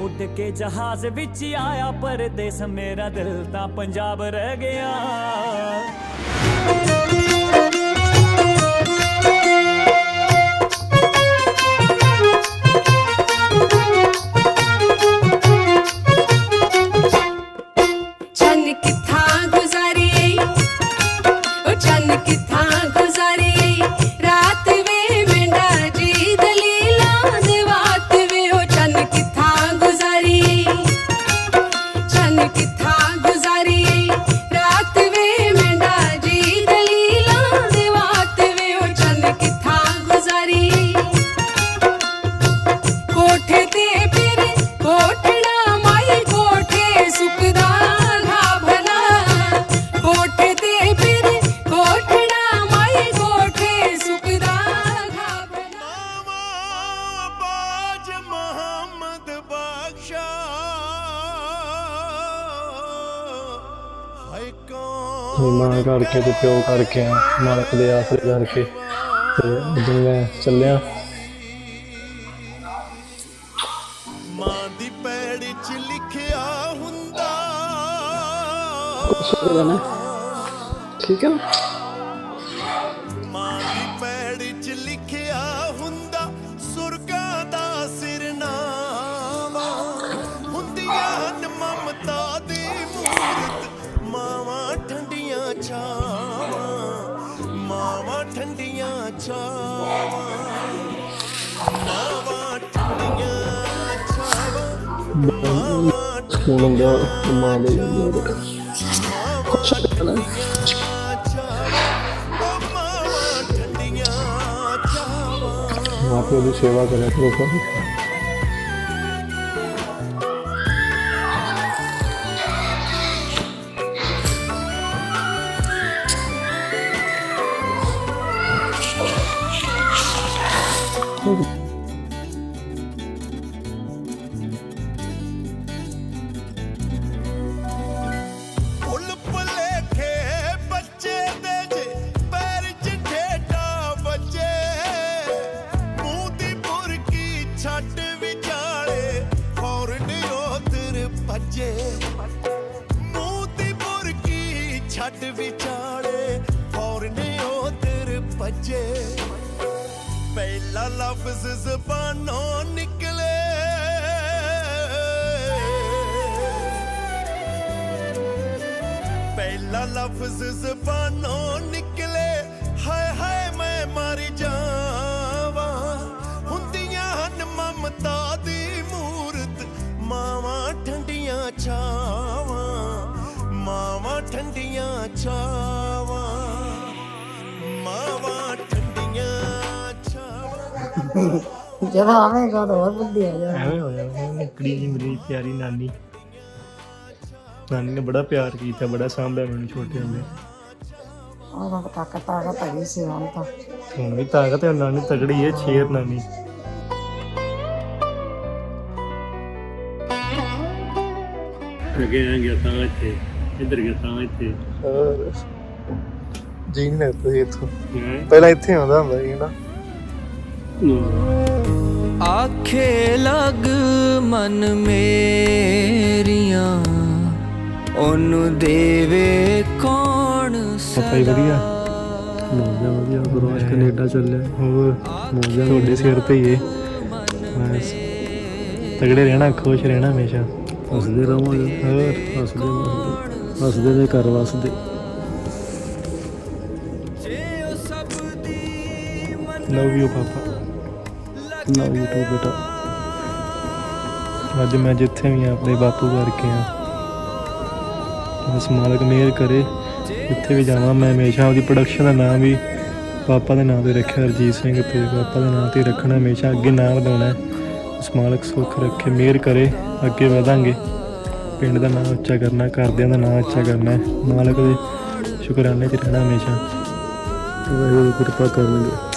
ਉੱਡ ਕੇ ਜਹਾਜ਼ ਵਿੱਚ ਆਇਆ ਪਰਦੇਸ ਮੇਰਾ ਦਿਲ ਤਾਂ ਪੰਜਾਬ ਰਹਿ ਗਿਆ। ਕਰਕੇ ਤੇ ਪਿਓ ਕਰਕੇ ਆ ਮਾਲਕ ਦੇ ਆਸਰੇ ਕਰਕੇ ਤੇ ਉਦੋਂ ਮੈਂ ਚੱਲਿਆ। ਮਾਂ ਦੀ ਪੈੜ 'ਚ ਲਿਖਿਆ ਹੁੰਦਾ। ਠੀਕ ਹੈ ਛਾਵਾਂ ਮਾਵਾਂ ਸਕੂਲ ਦਾ ਮਾਂ ਦੇ ਜਾਂਦੇ ਮੂੰਹ ਦੀ ਬੁਰਕੀ ਛੱਡ ਵਿਚਾਲੇ? ਫੌਰਨ ਉਧਰ ਭੱਜੇ। ਪਹਿਲਾ ਲਫ਼ਜ਼ ਜ਼ਬਾਨੋਂ ਨਿਕਲੇ। ਪਹਿਲਾ ਲਫ਼ਜ਼ ਜ਼ਬਾਨੋਂ ਨਿਕਲੇ। ਹਾਏ ਹਾਏ, ਮੈਂ ਮਰ ਜਾਵਾਂ। ਹੁੰਦੀਆਂ ਹਨ ਮਮਤਾ ਦੀ ਮਾਵਾਂ ਠੰਡੀਆਂ ਛਾਵਾਂ ਮਾਵਾਂ ਠੰਡੀਆਂ ਛਾਵਾਂ ਮਾਵਾਂ ਠੰਡੀਆਂ ਛਾਵਾਂ। ਜਦੋਂ ਆਵੇਗਾ ਤਾਂ ਹੋਰ ਬੁੱਧੀ ਆ ਜਾ। ਐਵੇਂ ਹੋ ਨਿਕੜੀ ਜੀ ਮੇਰੀ ਪਿਆਰੀ ਨਾਨੀ। ਨਾਨੀ ਨੇ ਬੜਾ ਪਿਆਰ ਕੀਤਾ ਬੜਾ ਸਾਂਭਿਆ ਮੈਨੂੰ ਛੋਟੇ ਹੁੰਦੇ। ਉਹਦਾ ਤਾਂ ਤਾਕਤ ਤਾਕਤ ਹੈਗੀ ਸੀ ਹੁਣ ਤਾਂ। ਹੁਣ ਵੀ ਤਾਕਤ ਹੈ ਨਾਨੀ ਤਗੜੀ ਹੈ ਸ਼ੇਰ ਨਾਨੀ। ਗਿਆ ਤਾਂ ਇੱਥੇ ਇੱਧਰ ਗਿਆ ਤਾਂ ਇੱਥੇ। ਹੋਰ ਜੀ ਨਹੀਂ ਲੱਗਦਾ ਸੀ ਇੱਥੋਂ। ਹੈਂ? ਪਹਿਲਾਂ ਇੱਥੇ ਆਉਂਦਾ ਹੁੰਦਾ ਸੀ ਨਾ। ਆਖੇ ਲਗ ਮਨ ਮੇਰੀਆਂ ਉਹਨੂੰ ਦੇਵੇ ਕੌਣ ਹੀ ਵਧੀਆ। ਮੌਜਾਂ ਵਧੀਆ ਗੁਰਵਾਸ਼ ਕੈਨੇਡਾ ਚੱਲਿਆ। ਹੋਰ ਮੌਜਾਂ ਤੁਹਾਡੇ ਸਿਰ ਤੇ ਹੀ ਹੈ ਬਸ। ਤਗੜੇ ਰਹਿਣਾ ਖੁਸ਼ ਰਹਿਣਾ ਹਮੇਸ਼ਾ। ਹੱਸਦੇ ਰਹਾਂਗੇ ਹੋਰ ਹੱਸਦੇ ਹੱਸਦੇ ਦੇ ਘਰ ਵਸਦੇ। ਲਵ ਯੂ ਪਾਪਾ ਲਵ ਯੂ ਟੂ ਬੇਟਾ ਅੱਜ ਮੈਂ ਜਿੱਥੇ ਵੀ ਆ ਆਪਣੇ ਬਾਪੂ ਕਰਕੇ ਆ ਬਸ ਮਾਲਕ ਮਿਹਰ ਕਰੇ ਜਿੱਥੇ ਵੀ ਜਾਵਾਂ ਮੈਂ ਹਮੇਸ਼ਾ ਉਹਦੀ ਪ੍ਰੋਡਕਸ਼ਨ ਦਾ ਨਾਮ ਵੀ ਪਾਪਾ ਦੇ ਨਾਮ ਤੇ ਰੱਖਿਆ ਹਰਜੀਤ ਸਿੰਘ ਤੇ ਪਾਪਾ ਦੇ ਨਾਮ ਤੇ ਰੱਖਣਾ ਹਮੇਸ਼ਾ ਅੱਗੇ ਨਾਮ ਵਧਾਉਣਾ ਹੈ। ਉਸ ਮਾਲਕ ਸੁੱਖ ਰੱਖੇ ਮਿਹਰ ਕਰੇ। ਅੱਗੇ ਵਧਾਂਗੇ। ਪਿੰਡ ਦਾ ਨਾਮ ਉੱਚਾ ਕਰਨਾ, ਘਰਦਿਆਂ ਦਾ ਨਾਮ ਉੱਚਾ ਕਰਨਾ, ਮਾਲਕ ਦੇ ਸ਼ੁਕਰਾਨੇ 'ਚ ਰਹਿਣਾ ਹਮੇਸ਼ਾ। ਵਾਹਿਗੁਰੂ, ਕਿਰਪਾ ਕਰਨਗੇ।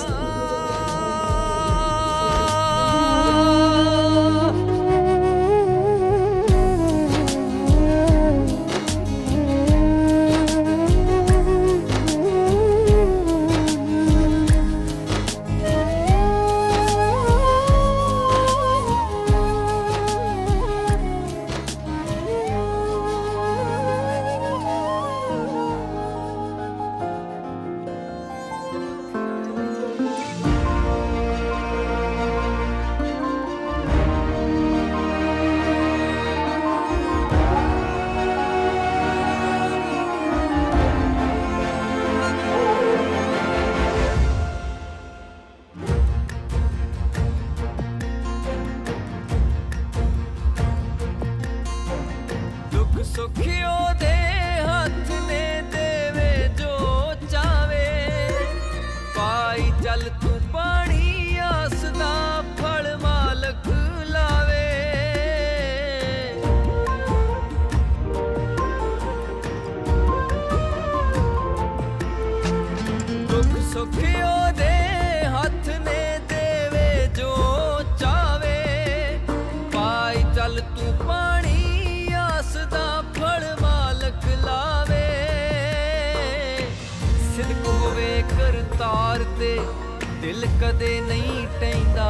ਦਿਲ ਕਦੇ ਨਹੀਂ ਟੈਂਦਾ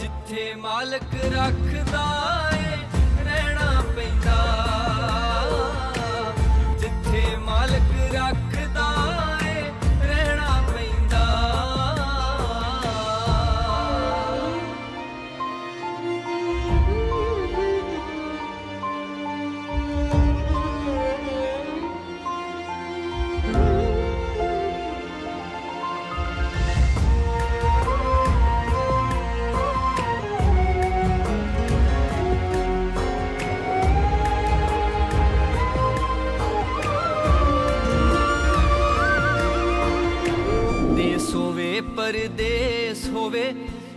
ਜਿੱਥੇ ਮਾਲਕ ਰੱਖ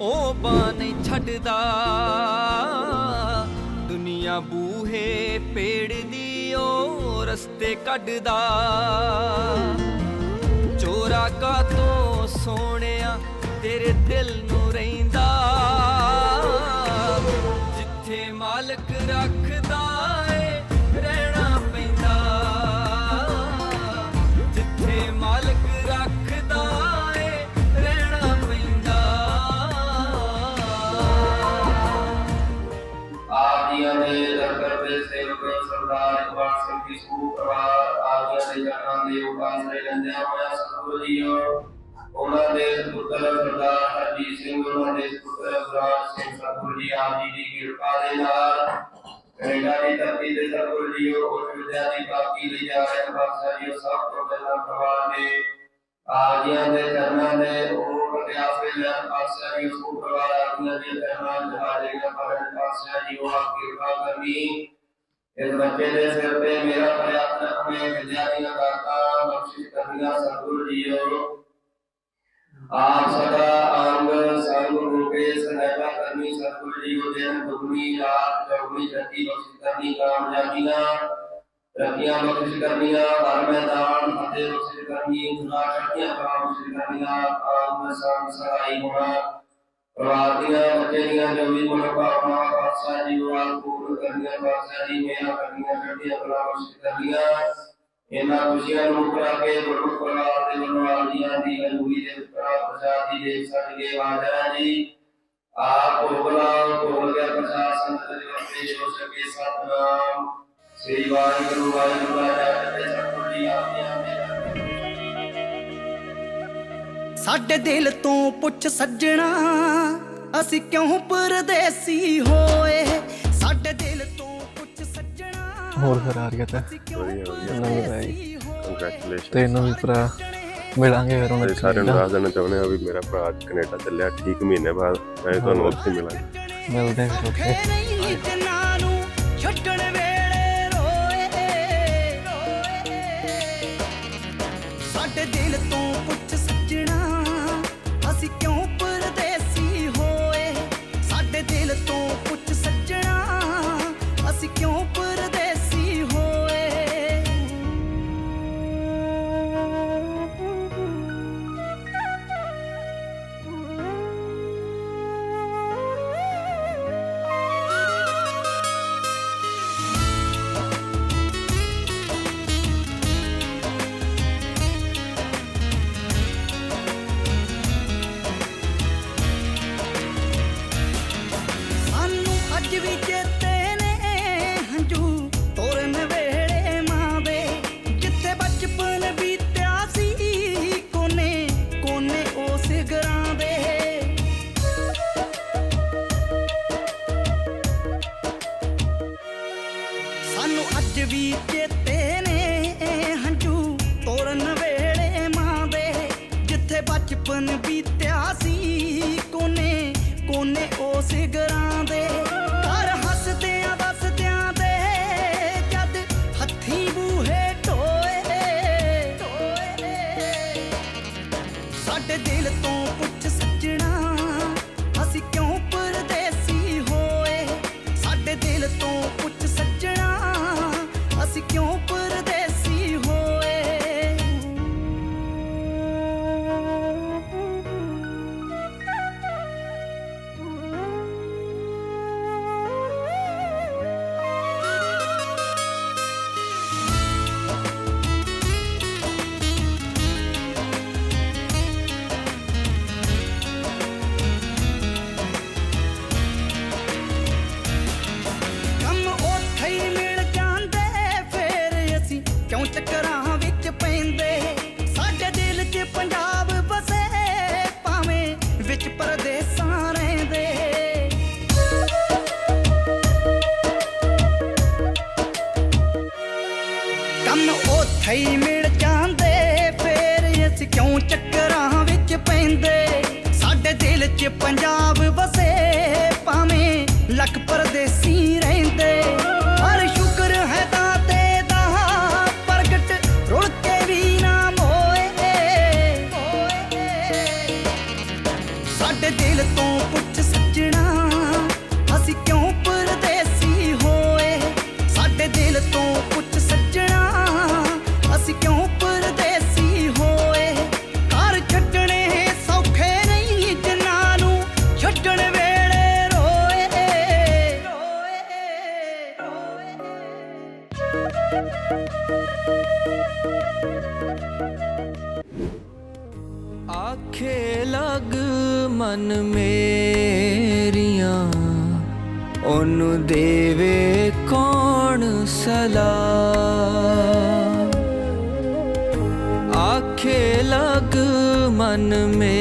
ਉਹ ਬਾਂ ਨਹੀਂ ਛੱਡਦਾ। ਦੁਨੀਆ ਬੂਹੇ ਪੇੜ ਦੀ ਉਹ ਰਸਤੇ ਕੱਢਦਾ। ਚੋਰਾ ਕਾ ਤੋਂ ਸੋਹਣਿਆ ਤੇਰੇ ਦਿਲ ਨੂੰ ਰਹਿੰਦਾ। ਜਿੱਥੇ ਮਾਲਕ ਰੱਖਦਾ ਸਰਦਾਰ ਇਕਬਾਲ ਸਿੰਘ ਦੀ ਸਮੂਹ ਪਰਿਵਾਰ ਆਦੀਆਂ ਦੇ ਜਨਾਂ ਦੇ ਉਪਾਸਰੇ ਲੈਂਦਿਆਂ ਹੋਇਆ ਸਤਿਗੁਰੂ ਜੀਓ ਉਹਨਾਂ ਦੇ ਪੁੱਤਰ ਸਰਦਾਰ ਹਰਜੀਤ ਸਿੰਘ ਉਹਨਾਂ ਦੇ ਪੁੱਤਰ ਗੁਰਾਜ ਸਿੰਘ ਸਤਿਗੁਰੂ ਜੀ ਆਪ ਜੀ ਦੀ ਕਿਰਪਾ ਦੇ ਨਾਲ ਕੈਨੇਡਾ ਦੀ ਧਰਤੀ ਤੇ ਸਤਿਗੁਰੂ ਜੀਓ ਉਸ ਵਿਦਿਆ ਦੀ ਪ੍ਰਾਪਤੀ ਲਈ ਜਾ ਰਹੇ ਪਾਤਸ਼ਾਹ ਜੀ ਸਭ ਤੋਂ ਪਹਿਲਾਂ ਪਰਿਵਾਰ ਨੇ ਆਜੀਆਂ ਦੇ ਚਰਨਾਂ ਦੇ ਉਹ ਪ੍ਰਤਿਆਸ ਦੇ ਲੈਣ ਪਾਤਸ਼ਾਹ ਜੀ ਉਸ ਪਰਿਵਾਰ ਆਜੀਆਂ ਦੇ ਚਰਨਾਂ ਦੇ ਹਾਜ਼ਰੀਆਂ ਕਰਨ ਪਾਤਸ਼ਾਹ ਜੀ ਉਹ ਆਪ ਕਿਰਪਾ ਕਰਨੀ ਇਸ ਬੱਚੇ ਦੇ ਸਿਰ ਤੇ ਮੇਰਾ ਪ੍ਰਯਤਨ ਆਪਣੇ ਵਿਦਿਆ ਦੀਆਂ ਦਾਤਾਂ ਬਖਸ਼ਿਸ਼ ਕਰਨੀਆਂ ਸਤਿਗੁਰੂ ਜੀਓ। ਆਪ ਸਦਾ ਅੰਗ ਸੰਗ ਰੂਪੇ ਸਹਾਇਤਾ ਕਰਨੀ ਸਤਿਗੁਰੂ ਜੀਓ ਦਿਨ ਦੁਗਣੀ ਰਾਤ ਚੌਗਣੀ ਸ਼ਕਤੀ ਬਖਸ਼ਿਸ਼ ਕਰਨੀ, ਕਾਮਯਾਬੀਆਂ ਰੱਖੀਆਂ ਬਖਸ਼ਿਸ਼ ਕਰਨੀਆਂ, ਹਰ ਮੈਦਾਨ ਫਤਿਹ ਬਖਸ਼ਿਸ਼ ਕਰਨੀ ਗੁਨਾਹ ਸ਼ਕਤੀਆਂ ਬਖਸ਼ਿਸ਼ ਕਰਨੀਆਂ ਆਤਮ ਸੰਗ ਹੋਣਾ। ਪਰਿਵਾਰ ਦੀਆਂ ਬੱਚੇ ਦੀਆਂ ਜੋ ਵੀ ਮਨੋਕਾਮਨਾ ਪਾਤਸ਼ਾਹ ਜੀ ਉਹ ਆਪ ਪੂਰਨ ਕਰਨੀਆਂ ਪਾਤਸ਼ਾਹ ਜੀ ਮੇਰਾ ਕਰਨੀਆਂ ਸ਼ਕਤੀਆਂ ਕਰਾਂ ਬਖਸ਼ਿਸ਼ ਕਰਨੀਆਂ ਇਹਨਾਂ ਖੁਸ਼ੀਆਂ ਨੂੰ ਕਰਾ ਕੇ ਗੁਰੂ ਪਰਿਵਾਰ ਦੇ ਵੱਲੋਂ ਆਜੀਆਂ ਦੀ ਅਨੂਰੀ ਦੇ ਪੁੱਤਰਾ ਪ੍ਰਸਾਦ ਜੀ ਦੇ ਸਦਕੇ ਹਾਜ਼ਰਾਂ ਜੀ। ਆਪ ਭੋਗਲਾ ਭੋਗ ਗਿਆ, ਪ੍ਰਸਾਦ ਸੰਤ ਦੇ ਵਰਤੇ ਜੋ ਸਕੇ ਸਤਨਾਮ। ਸ੍ਰੀ ਵਾਹਿਗੁਰੂ ਵਾਹਿਗੁਰੂ ਜੀ ਦੇ ਸਤਿਗੁਰੂ ਜੀ, ਆਪ ਜੀ। ਸਾਡੇ ਦਿਲ ਤੋਂ ਪੁੱਛ ਸੱਜਣਾ ਅਸੀਂ ਕਿਉਂ ਪਰਦੇਸੀ ਹੋਏ? ਸਾਡੇ ਦਿਲ ਤੋਂ ਪੁੱਛ ਸੱਜਣਾ। ਹੋਰ ਫਿਰ ਆ ਰਹੀ ਤਾਂ। ਅਸੀਂ ਕਿਉਂ ਵਧੀਆ ਵਧੀਆ। ਨਵੀਂ ਭਾਈ ਪਰਦੇਸੀ ਹੋਏ ਕੰਗ੍ਰੈਚੁਲੇਸ਼ਨ ਤੈਨੂੰ ਵੀ ਭਰਾ ਮਿਲਾਂਗੇ ਫਿਰ ਹੁਣ ਤੇ ਸਾਰਿਆਂ ਨੂੰ ਦੱਸ ਦੇਣਾ ਚਾਹੁੰਦੇ ਆ ਵੀ ਮੇਰਾ ਭਰਾ ਕੈਨੇਡਾ ਚੱਲਿਆ ਠੀਕ ਮਹੀਨੇ ਬਾਅਦ ਮੈਂ ਤੁਹਾਨੂੰ ਉੱਥੇ ਮਿਲਾਂਗਾ। ਮਿਲਦੇ ਆ ਫਿਰ ਉੱਥੇ। ਇਹ ਨਹੀਂ ਜਿਨ੍ਹਾਂ ਨੂੰ ਛੱਡਣ ਵੇਲੇ ਰੋਏ। ਸਾਡੇ ਦਿਲ ਤੋਂ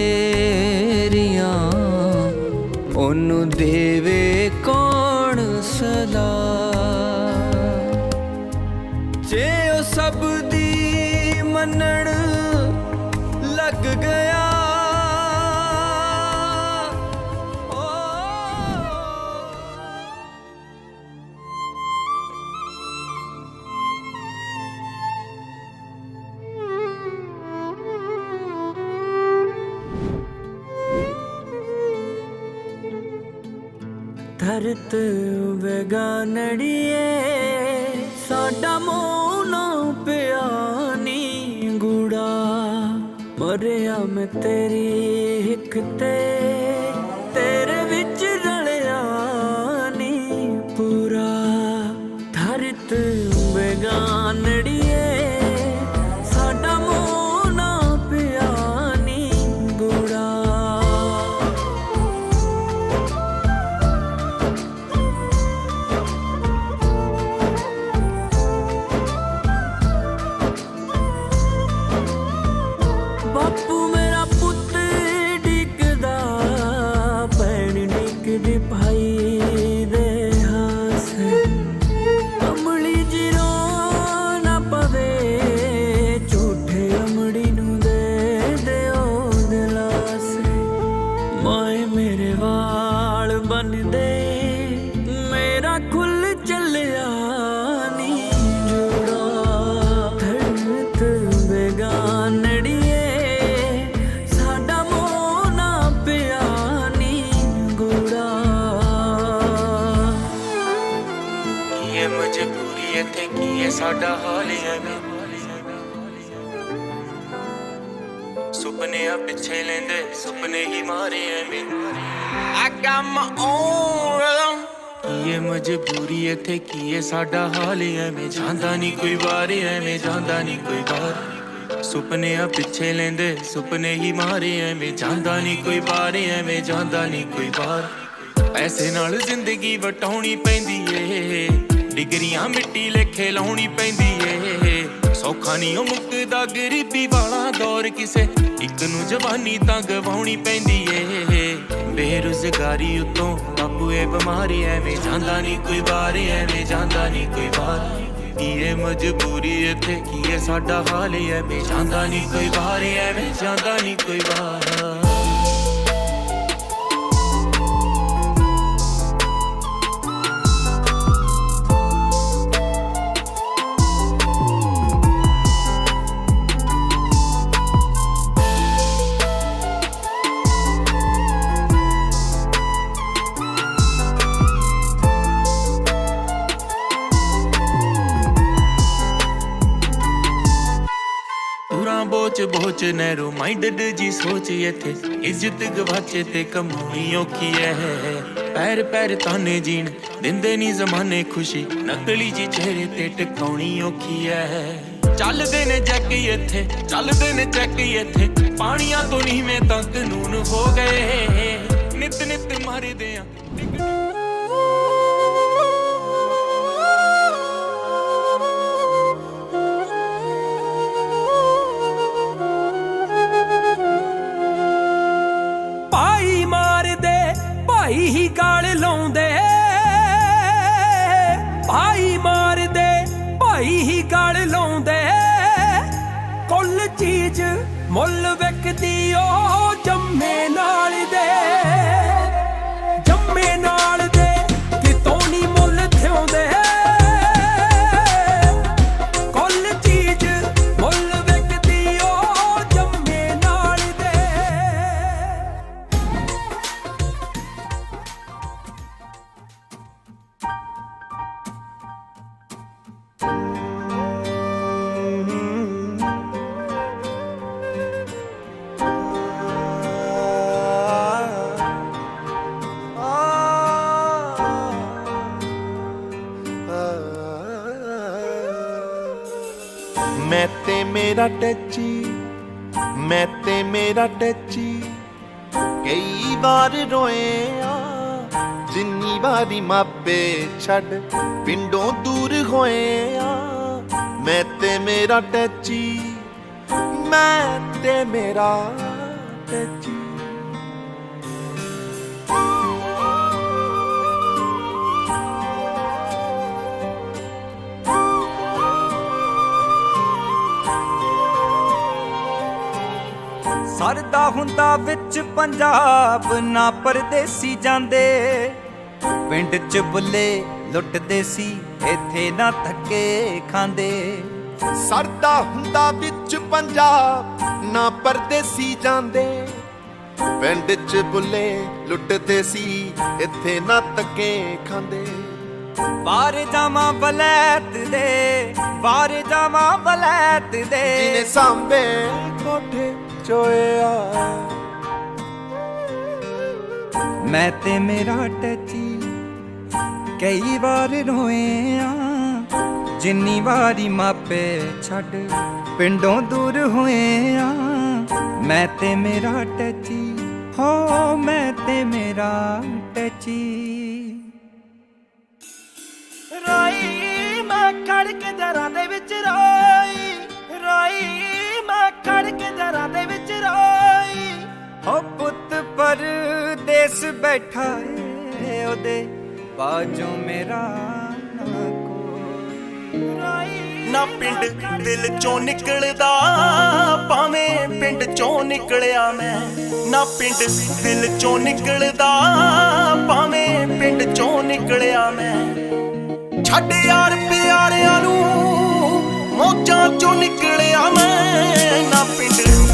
ਮੇਰੀਆਂ ਉਹਨੂੰ ਦੇਵੇ ਕੌਣ ਸਦਾ? ਜੇ ਉਹ ਸਭ ਦੀ ਮੰਨਣ ਧਰਤ ਬੇਗਾਨੜੀਏ ਸਾਡਾ ਮੂੰਹ ਪਿਆਨੀ ਗੂੜਾ। ਮਰਿਆ ਮੈਂ ਤੇਰੀ ਹਿੱਕ ਤੇ, ਤੇਰੇ ਵਿੱਚ ਰਲਿਆ ਨੀ ਪੂਰਾ। ਧਰਤ ਬੇਗਾਨੜੀਏ ਸਾਡਾ ਹਾਲ ਹੈ ਵੇ ਸੁਪਨੇ ਆ ਪਿੱਛੇ ਲੈਂਦੇ ਸੁਪਨੇ ਹੀ ਮਾਰੇ ਐਵੇਂ। I got my own rhythm. ਕੀ ਇਹ ਮਜਬੂਰੀ ਹੈ ਤੇ ਕੀ ਇਹ ਸਾਡਾ ਹਾਲ ਐਵੇਂ। ਜਾਂਦਾ ਨਹੀਂ ਕੋਈ ਵਾਰ ਐਵੇਂ ਜਾਂਦਾ ਨਹੀਂ ਕੋਈ ਵਾਰ। ਸੁਪਨੇ ਆ ਪਿੱਛੇ ਲੈਂਦੇ ਸੁਪਨੇ ਹੀ ਮਾਰੇ ਐਵੇਂ। ਜਾਂਦਾ ਨਹੀਂ ਕੋਈ ਵਾਰ ਐਵੇਂ ਜਾਂਦਾ ਨਹੀਂ ਕੋਈ ਵਾਰ। ਪੈਸੇ ਨਾਲ ਜ਼ਿੰਦਗੀ ਵਟਾਉਣੀ ਪੈਂਦੀ ਏ। ਡਿਗਰੀਆਂ ਮਿੱਟੀ ਲੇਖੇ ਲਾਉਣੀ ਪੈਂਦੀ ਏ। ਸੌਖਾ ਨਹੀਂ ਉਹ ਮੁੱਕਦਾ, ਗਰੀਬੀ ਵਾਲਾ ਦੌਰ ਕਿਸੇ ਇੱਕ ਨੂੰ ਜਵਾਨੀ ਤਾਂ ਗਵਾਉਣੀ ਪੈਂਦੀ ਏ। ਬੇਰੁਜ਼ਗਾਰੀ ਉਤੋਂ ਬਾਪੂ ਇਹ ਬਿਮਾਰੀ ਐਵੇਂ ਜਾਂਦਾ ਨਹੀਂ ਕੋਈ ਵਾਰ ਐਵੇਂ ਜਾਂਦਾ ਨਹੀਂ ਕੋਈ ਵਾਰ ਕੀ ਇਹ ਮਜਬੂਰੀ ਇੱਥੇ, ਕੀ ਇਹ ਸਾਡਾ ਹਾਲ ਐਵੇਂ ਜਾਂਦਾ ਨਹੀਂ ਕੋਈ ਵਾਰ ਐਵੇਂ ਜਾਂਦਾ ਨਹੀਂ ਕੋਈ ਵਾਰ ਨੈਰੋ ਮਾਈਂਡਡ ਜੀ ਸੋਚ ਇੱਥੇ। ਇੱਜ਼ਤ ਗਵਾਚੇ ਤੇ ਕਮਾਉਣੀ ਔਖੀ ਐ। ਪੈਰ ਪੈਰ ਤਾਨੇ ਜੀਣ, ਦਿੰਦੇ ਨਹੀਂ ਜ਼ਮਾਨੇ ਖੁਸ਼ੀ। ਨਕਲੀ ਜੀ ਚਿਹਰੇ ਤੇ ਟਿਕਾਉਣੀ ਔਖੀ ਐ। ਚੱਲਦੇ ਨੇ ਜੱਗ ਇੱਥੇ, ਚੱਲਦੇ ਨੇ ਚੱਕ ਇੱਥੇ। ਪਾਣੀਆਂ ਤੋਂ ਨੀਵੇਂ ਤਾਂ ਕਾਨੂੰਨ ਹੋ ਗਏ। ਨਿਤ ਨਿਤ ਮਰਦੇ ਆ। ਵੇਖਦੀ ਉਹ ਜੰਮੇ ਨਾਲ ਮੇਰਾ ਟੱਚੀ, ਮੈਂ ਤੇ ਮੇਰਾ ਟੱਚੀ। ਕਈ ਵਾਰ ਰੋਏ ਆ ਜਿੰਨੀ ਵਾਰੀ ਮਾਪੇ ਛੱਡ ਪਿੰਡੋਂ ਦੂਰ ਹੋਏ ਆ ਮੈਂ ਤੇ ਮੇਰਾ ਟੱਚੀ, ਮੈਂ ਤੇ ਮੇਰਾ ਸਰਦਾ ਹੁੰਦਾ ਵਿੱਚ ਪੰਜਾਬ, ਨਾ ਪਰਦੇਸੀ ਜਾਂਦੇ। ਪਿੰਡ 'ਚ ਬੁੱਲੇ ਲੁੱਟਦੇ ਸੀ, ਇੱਥੇ ਨਾ ਧੱਕੇ ਖਾਂਦੇ। ਸਰਦਾ ਹੁੰਦਾ ਵਿੱਚ ਪੰਜਾਬ, ਨਾ ਪਰਦੇਸੀ ਜਾਂਦੇ। ਪਿੰਡ 'ਚ ਬੁੱਲੇ ਲੁੱਟਦੇ ਸੀ, ਇੱਥੇ ਨਾ ਤੱਕੇ ਖਾਂਦੇ। ਬਾਹਰ ਜਾਵਾਂ ਬਲੈਤ ਦੇ ਬਾਹਰ ਜਾਵਾਂ ਬਲੈਤ ਦੇ। ਜਿਹਨੇ ਸਾਂਭੇ ਕੋਠੇ ਚੋਇਆ ਮੈਂ ਤੇ ਮੇਰਾ ਟੱਚੀ ਕਈ ਵਾਰ ਰੋਏ ਆ। ਜਿੰਨੀ ਵਾਰੀ ਮਾਪੇ ਛੱਡ ਪਿੰਡੋਂ ਦੂਰ ਹੋਏ ਆ। ਮੈਂ ਤੇ ਮੇਰਾ ਟੱਚੀ ਹੋ ਮੈਂ ਤੇ ਮੇਰਾ ਟੱਚੀ ਰਾਈ ਮੈਂ ਖੜ ਕੇ ਦਰਾਂ ਦੇ ਵਿੱਚ ਰਾਈ ਰਾਈ ਮੈਂ ਖੜ ਕੇ ਦਰਾਂ ਦੇ ਵਿੱਚ ਰਾਈ। ਹੋ ਪੁੱਤ ਪਰਦੇਸ ਬੈਠਾ ਏ ਉਹਦੇ ਬਾਜੋਂ ਮੇਰਾ ਨਾ ਕੋਈ ਨਾ ਪਿੰਡ ਦਿਲ ਚੋਂ ਨਿਕਲਦਾ, ਭਾਵੇਂ ਪਿੰਡ ਚੋਂ ਨਿਕਲਿਆ ਮੈਂ। ਨਾ ਪਿੰਡ ਦਿਲ ਚੋਂ ਨਿਕਲਦਾ, ਭਾਵੇਂ ਪਿੰਡ ਚੋਂ ਨਿਕਲਿਆ ਮੈਂ। ਛੱਡ ਯਾਰ ਪਿਆਰਿਆਂ ਨੂੰ ਮੋਜਾਂ ਚੋਂ ਨਿਕਲਿਆ ਮੈਂ ਨਾ ਪਿੰਡ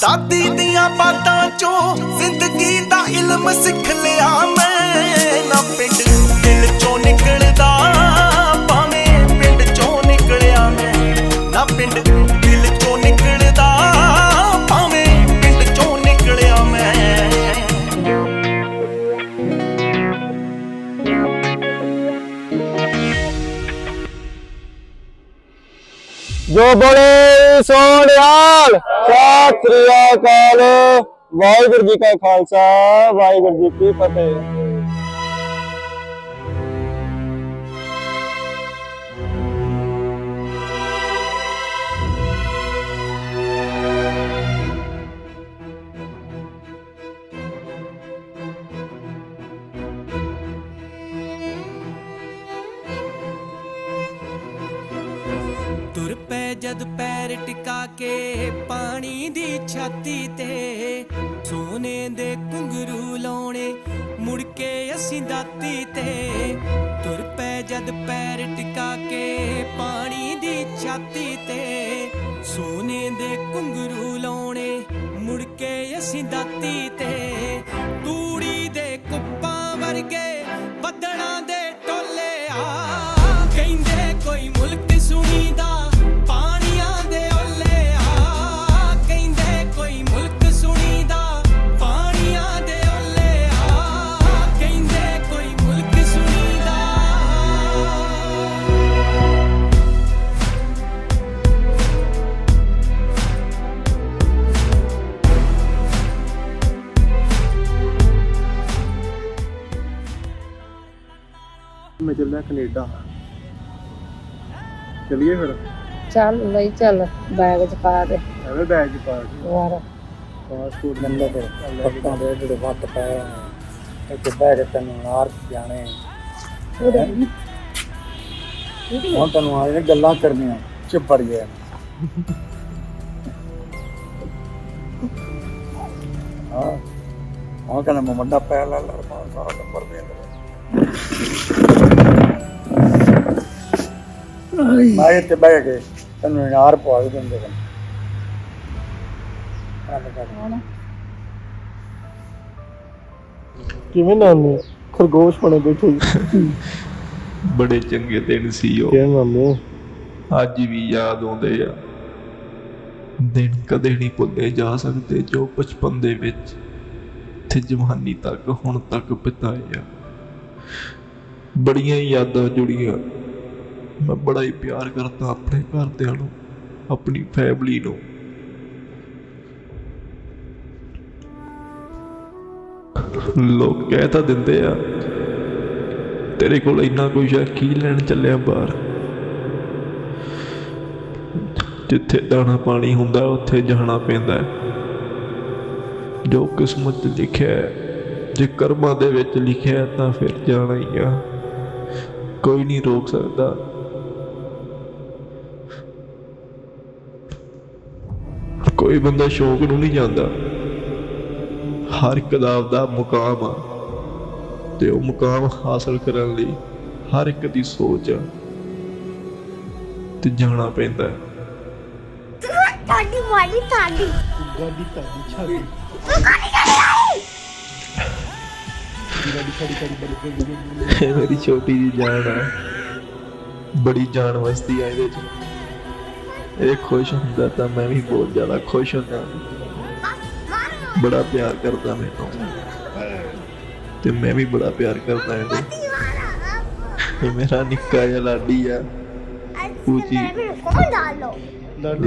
ਦਾਦੀ ਦੀਆਂ ਬਾਤਾਂ ਚੋਂ ਜ਼ਿੰਦਗੀ ਦਾ ਇਲਮ ਸਿੱਖ ਲਿਆ ਮੈਂ। ਨਾ ਪਿੰਡ ਦਿਲ ਚੋਂ ਨਿਕਲਦਾ, ਭਾਵੇਂ ਪਿੰਡ ਚੋਂ ਨਿਕਲਿਆ ਮੈਂ। ਨਾ ਪਿੰਡ ਦਿਲ ਚੋਂ ਨਿਕਲਦਾ, ਭਾਵੇਂ ਪਿੰਡ ਚੋਂ ਨਿਕਲਿਆ ਮੈਂ। ਜੋ ਬੋਲੇ ਸੋਹਣਿਆਲ। ਸਤਿ ਸ੍ਰੀ ਅਕਾਲ। ਵਾਹਿਗੁਰੂ ਜੀ ਕਾ ਖਾਲਸਾ ਵਾਹਿਗੁਰੂ ਜੀ ਕੀ ਫਤਿਹ। ਤੁਰ ਪੈ ਜਦ ਪੈਰ ਟਿਕਾ ਕੇ ਪਾਣੀ ਦੀ ਛਾਤੀ ਤੇ ਸੋਨੇ ਦੇ ਘੁੰਗਰੂ ਲਾਉਣੇ, ਮੁੜ ਕੇ ਅਸੀਂ ਦਾਤੀ ਤੇ ਤੁਰ ਪੈ ਜਦ ਪੈਰ ਟਿਕਾ ਕੇ ਪਾਣੀ ਦੀ ਛਾਤੀ ਤੇ ਸੋਨੇ ਦੇ ਘੁੰਗਰੂ ਲਾਉਣੇ, ਮੁੜ ਕੇ ਅਸੀਂ ਦਾਤੀ ਤੇ ਤੂੜੀ ਦੇ ਕੁੱਪਾਂ ਵਰਗੇ ਬੱਦਲਾਂ ਦੇ ਕੈਨੇਡਾ। ਚਲਿਏ ਫਿਰ? ਚੱਲ ਲਈ ਚੱਲ ਬੈਗ ਚ ਪਾ ਦੇ। ਐਵੇਂ ਬੈਗ 'ਚ ਪਾ ਕੇ ਯਾਰ। ਪਾਸਪੋਰਟ ਨੰਬਰ ਤੇ ਪੱਤਾਂ ਦੇ ਜਿਹੜੇ ਵੱਟ ਪਏ ਨੇ ਇੱਥੇ ਬਹਿ ਕੇ ਤੈਨੂੰ ਨਾਰ ਜਾਣੇ। ਹੁਣ ਤੈਨੂੰ ਆਏ ਨੇ ਗੱਲਾਂ ਕਰਨੀਆਂ ਚੁੱਪੜ ਗਿਆ। ਹਾਂ। ਹਾਂ ਕਹਿੰਦਾ ਮੈਂ ਵੱਡਾ ਪੈ ਲਾ ਲਾ ਸਾਰਾ ਨੰਬਰ ਦੇ ਦੇ ਮੈਂ ਇੱਥੇ ਬਹਿ ਕੇ ਤੈਨੂੰ ਨਾਰ ਪਵਾ ਕੇ ਦਿੰਦੇ ਨੇ ਕਿਵੇਂ ਨਾਮ ਖਰਗੋਸ਼ ਬਣੇ ਬੈਠੇ ਬੜੇ ਚੰਗੇ ਦਿਨ ਸੀ ਉਹ। ਕਿਵੇਂ ਮਾਮੇ ਅੱਜ ਵੀ ਯਾਦ ਆਉਂਦੇ ਆ। ਦਿਨ ਕਦੇ ਨਹੀਂ ਭੁੱਲੇ ਜਾ ਸਕਦੇ ਜੋ ਬਚਪਨ ਦੇ ਵਿੱਚ ਤੇ ਜਵਾਨੀ ਤੱਕ ਹੁਣ ਤੱਕ ਬਿਤਾਏ ਆ। ਬੜੀਆਂ ਹੀ ਯਾਦਾਂ ਜੁੜੀਆਂ। ਮੈਂ ਬੜਾ ਹੀ ਪਿਆਰ ਕਰਦਾ ਆਪਣੇ ਘਰਦਿਆਂ ਨੂੰ, ਆਪਣੀ ਫੈਮਿਲੀ ਨੂੰ। ਲੋਕ ਕਹਿ ਤਾਂ ਦਿੰਦੇ ਆ, ਤੇਰੇ ਕੋਲ ਇੰਨਾ ਕੁਝ ਆ ਕੀ ਲੈਣ ਚੱਲਿਆ ਬਾਹਰ। ਜਿੱਥੇ ਦਾਣਾ ਪਾਣੀ ਹੁੰਦਾ, ਉੱਥੇ ਜਾਣਾ ਪੈਂਦਾ ਜੋ ਕਿਸਮਤ ਲਿਖਿਆ ਜੇ ਕਰਮਾਂ ਦੇ ਵਿੱਚ ਲਿਖਿਆ ਤਾਂ ਫਿਰ ਜਾਣਾ ਹੀ ਆ। ਕੋਈ ਨਹੀਂ ਰੋਕ ਸਕਦਾ। ਕੋਈ ਬੰਦਾ ਸ਼ੌਕ ਨੂੰ ਨਹੀਂ ਜਾਂਦਾ। ਹਰ ਇੱਕ ਦਾ ਆਪਦਾ ਮੁਕਾਮ ਆ। ਤੇ ਉਹ ਮੁਕਾਮ ਹਾਸਲ ਕਰਨ ਲਈ ਹਰ ਇੱਕ ਦੀ ਸੋਚ ਆ। ਤੇ ਜਾਣਾ ਪੈਂਦਾ ਤੁਹਾਡੀ ਮਾੜੀ ਤੁਹਾਡੀ। ਗਾਡੀ ਤੁਹਾਡੀ ਛਾਦੀ ਇਹ ਮੇਰੀ ਛੋਟੀ ਜੀ ਜਾਨ ਆ। ਬੜੀ ਜਾਨ ਵਸਦੀ ਆ ਇਹਦੇ ਚ। ਇਹ ਖੁਸ਼ ਹੁੰਦਾ ਤਾਂ ਮੈਂ ਵੀ ਬਹੁਤ ਜ਼ਿਆਦਾ ਖੁਸ਼ ਹੁੰਦਾ। ਬੜਾ ਪਿਆਰ ਕਰਦਾ ਮੈਨੂੰ। ਤੇ ਮੈਂ ਵੀ ਬੜਾ ਪਿਆਰ ਕਰਦਾ ਇਹਨੂੰ। ਇਹ ਮੇਰਾ ਨਿੱਕਾ ਜਿਹਾ ਲਾਡੀ ਆ। ਪੂਜੀ ਕੌਣ ਡਾਲੋ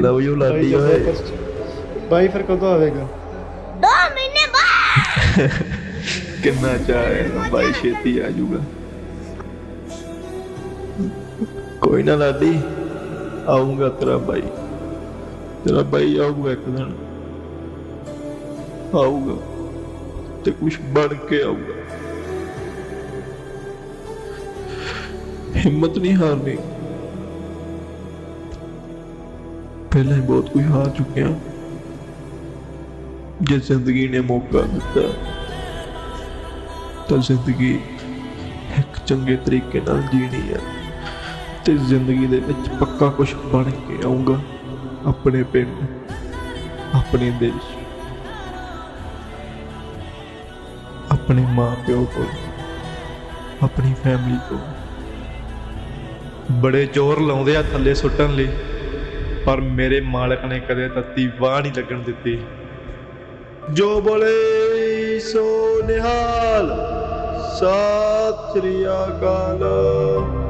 ਲਵ ਯੂ ਲਾਡੀ ਓਏ। ਬਾਈ ਫਿਰ ਕਦੋਂ ਆਵੇਗਾ? ਦੋ ਮਹੀਨੇ ਬਾਅਦ। ਕਿੰਨਾ ਚਾਹ ਬਾਈ ਛੇਤੀ ਆ ਜਾਊਗਾ। ਕੋਈ ਨਾ ਲਾਡੀ। ਆਉਂਗਾ ਤੇਰਾ ਬਾਈ ਤੇਰਾ ਬਾਈ ਆਊਗਾ ਇੱਕ ਦਿਨ ਆਊਗਾ ਤੇ ਕੁਝ ਬਣ ਕੇ ਆਊਗਾ ਹਿੰਮਤ ਨਹੀਂ ਹਾਰਨੀ ਪਹਿਲਾਂ ਹੀ ਬਹੁਤ ਕੁਝ ਹਾਰ ਚੁੱਕੇ ਹਾਂ ਜੇ ਜ਼ਿੰਦਗੀ ਨੇ ਮੌਕਾ ਦਿੱਤਾ ਤਾਂ ਜ਼ਿੰਦਗੀ ਇੱਕ ਚੰਗੇ ਤਰੀਕੇ ਨਾਲ ਜੀਣੀ ਹੈ ਤੇ ਜ਼ਿੰਦਗੀ ਦੇ ਵਿੱਚ ਪੱਕਾ ਕੁਝ ਬਣ ਕੇ ਆਉਂਗਾ ਆਪਣੇ ਪਿੰਡ, ਆਪਣੇ ਦੇਸ਼ ਆਪਣੇ ਮਾਂ-ਪਿਓ ਕੋਲ, ਆਪਣੀ ਫੈਮਿਲੀ ਕੋਲ। ਬੜੇ ਜ਼ੋਰ ਲਾਉਂਦੇ ਆ ਥੱਲੇ ਸੁੱਟਣ ਲਈ, ਪਰ ਮੇਰੇ ਮਾਲਕ ਨੇ ਕਦੇ ਤੱਤੀ ਵਾਹ ਨਹੀਂ ਲੱਗਣ ਦਿੱਤੀ। ਜੋ ਬੋਲੇ ਸੋ ਨਿਹਾਲ, ਸਤਿ ਸ੍ਰੀ ਅਕਾਲ।